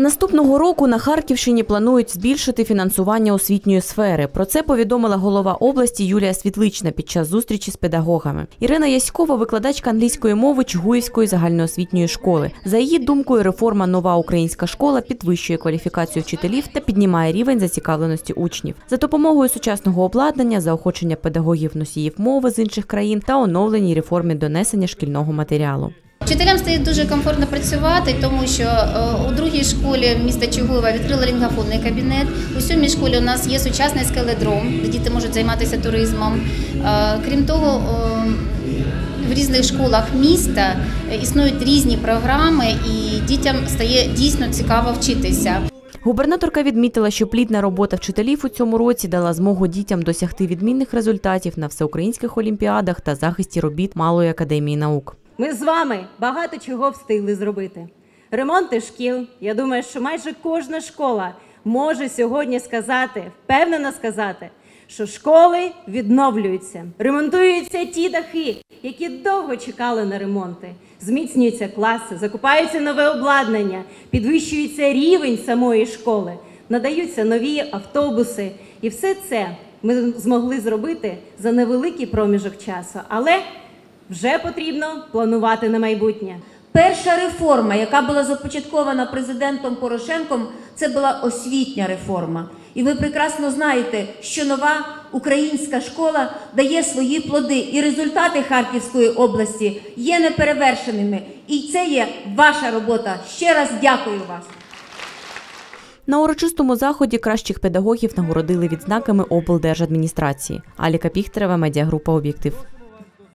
Наступного року на Харківщині планують збільшити фінансування освітньої сфери. Про це повідомила голова області Юлія Світлична під час зустрічі з педагогами. Ірина Яськова, викладачка англійської мови Чугуївської загальноосвітньої школи. За її думкою, реформа нова українська школа підвищує кваліфікацію вчителів та піднімає рівень зацікавленості учнів за допомогою сучасного обладнання, заохочення педагогів носіїв мови з інших країн та оновленій реформі донесення шкільного матеріалу. Вчителям стає дуже комфортно працювати, тому що е, у другій школі міста Чугуєва відкрили лінгофонний кабінет. У сьомій школі у нас є сучасний скеледром, де діти можуть займатися туризмом. Е, Крім того, е, в різних школах міста існують різні програми, і дітям стає дійсно цікаво вчитися. Губернаторка відмітила, що плідна робота вчителів у цьому році дала змогу дітям досягти відмінних результатів на всеукраїнських олімпіадах та захисті робіт Малої академії наук. Ми з вами багато чого встигли зробити. Ремонти шкіл. Я думаю, що майже кожна школа може сьогодні сказати, впевнено сказати, що школи відновлюються, ремонтуються ті дахи, які довго чекали на ремонти. Зміцнюються класи, закупаються нове обладнання, підвищується рівень самої школи, надаються нові автобуси. І все це ми змогли зробити за невеликий проміжок часу. Але вже потрібно планувати на майбутнє. Перша реформа, яка була започаткована президентом Порошенком, це була освітня реформа. І ви прекрасно знаєте, що нова українська школа дає свої плоди, і результати Харківської області є неперевершеними. І це є ваша робота. Ще раз дякую вас. На урочистому заході кращих педагогів нагородили відзнаками облдержадміністрації. Аліка Піхтерева, медіагрупа Об'єктив.